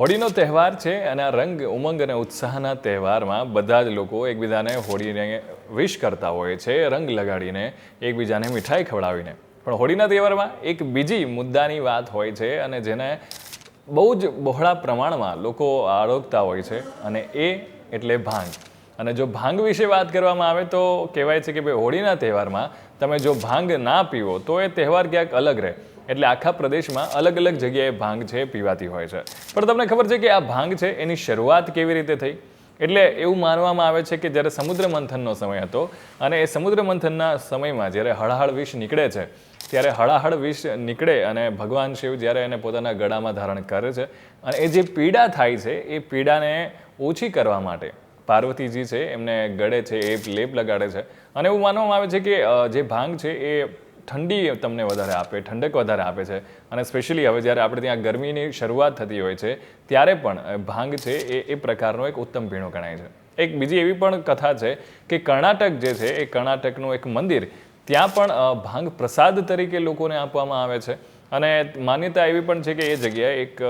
હોળીનો તહેવાર છે અને આ રંગ, ઉમંગ અને ઉત્સાહના તહેવારમાં બધા જ લોકો એકબીજાને હોળીને વિશ કરતા હોય છે, રંગ લગાડીને એકબીજાને મીઠાઈ ખવડાવીને. પણ હોળીના તહેવારમાં એક બીજી મુદ્દાની વાત હોય છે અને જેને બહુ જ બહોળા પ્રમાણમાં લોકો આરોગતા હોય છે અને એ એટલે ભાંગ. અને જો ભાંગ વિશે વાત કરવામાં આવે તો કહેવાય છે કે ભાઈ હોળીના તહેવારમાં તમે જો ભાંગ ના પીવો તો એ તહેવાર ક્યાંક અલગ રહે. એટલે આખા પ્રદેશમાં અલગ અલગ જગ્યાએ ભાંગ છે, પીવાતી હોય છે. પણ તમને ખબર છે કે આ ભાંગ છે, એની શરૂઆત કેવી રીતે થઈ? એટલે એવું માનવામાં આવે છે કે જ્યારે સમુદ્ર મંથનનો સમય હતો અને એ સમુદ્ર મંથનના સમયમાં જ્યારે હળહળ વિષ નીકળે છે, ત્યારે હળાહળ વિષ નીકળે અને ભગવાન શિવ જ્યારે એને પોતાના ગળામાં ધારણ કરે છે અને એ જે પીડા થાય છે, એ પીડાને ઓછી કરવા માટે પાર્વતીજી છે, એમને ગળે છે, એ લેપ લગાડે છે. અને એવું માનવામાં આવે છે કે જે ભાંગ છે, એ ઠંડી તમને વધારે આપે, ઠંડક વધારે આપે છે. અને સ્પેશિયલી હવે જ્યારે આપણે ત્યાં ગરમીની શરૂઆત થતી હોય છે, ત્યારે પણ ભાંગ છે એ એ પ્રકારનો એક ઉત્તમ ભીણો ગણાય છે. એક બીજી એવી પણ કથા છે કે કર્ણાટક જે છે એ કર્ણાટકનું એક મંદિર, ત્યાં પણ ભાંગ પ્રસાદ તરીકે લોકોને આપવામાં આવે છે. અને માન્યતા એવી પણ છે કે એ જગ્યાએ એક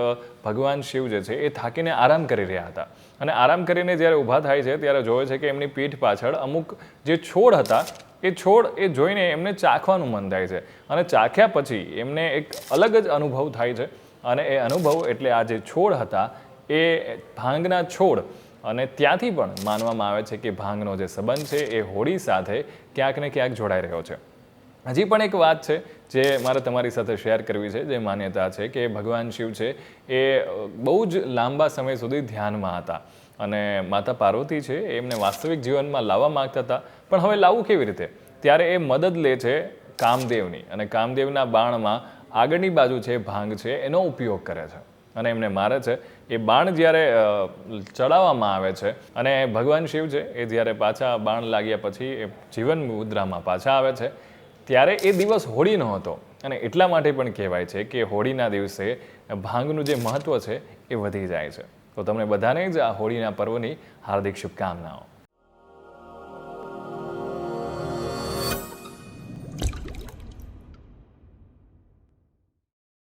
ભગવાન શિવ જે છે એ થાકીને આરામ કરી રહ્યા હતા. અને આરામ કરીને જ્યારે ઊભા થાય છે ત્યારે જોવે છે કે એમની પીઠ પાછળ અમુક જે છોડ હતા, એ છોડ એ જોઈને એમને ચાખવાનું મન થાય છે. અને ચાખ્યા પછી એમને એક અલગ જ અનુભવ થાય છે. અને એ અનુભવ એટલે આ જે છોડ હતા, એ ભાંગના છોડ. અને ત્યાંથી પણ માનવામાં આવે છે કે ભાંગનો જે સંબંધ છે એ હોળી સાથે ક્યાંક ને ક્યાંક જોડાઈ રહ્યો છે. હજી પણ એક વાત છે જે મારે તમારી સાથે શેર કરવી છે, જે માન્યતા છે કે ભગવાન શિવ છે, એ બહુ જ લાંબા સમય સુધી ધ્યાનમાં હતા. અને માતા પાર્વતી છે એમને વાસ્તવિક જીવનમાં લાવવા માગતા હતા, પણ હવે લાવવું કેવી રીતે? ત્યારે એ મદદ લે છે કામદેવની અને કામદેવના બાણમાં આગળની બાજુ છે ભાંગ છે, એનો ઉપયોગ કરે છે. અને એમને મારે છે, એ બાણ જ્યારે ચડાવવામાં આવે છે અને ભગવાન શિવ છે, એ જ્યારે પાછા બાણ લાગ્યા પછી એ જીવન મુદ્રામાં પાછા આવે છે ત્યારે એ દિવસ હોળીનો હતો અને એટલા માટે પણ કહેવાય છે કે હોળીના દિવસે ભાંગનું જે મહત્ત્વ છે એ વધી જાય છે. તો તમને બધાને જ આ હોળીના પર્વની હાર્દિક શુભકામનાઓ.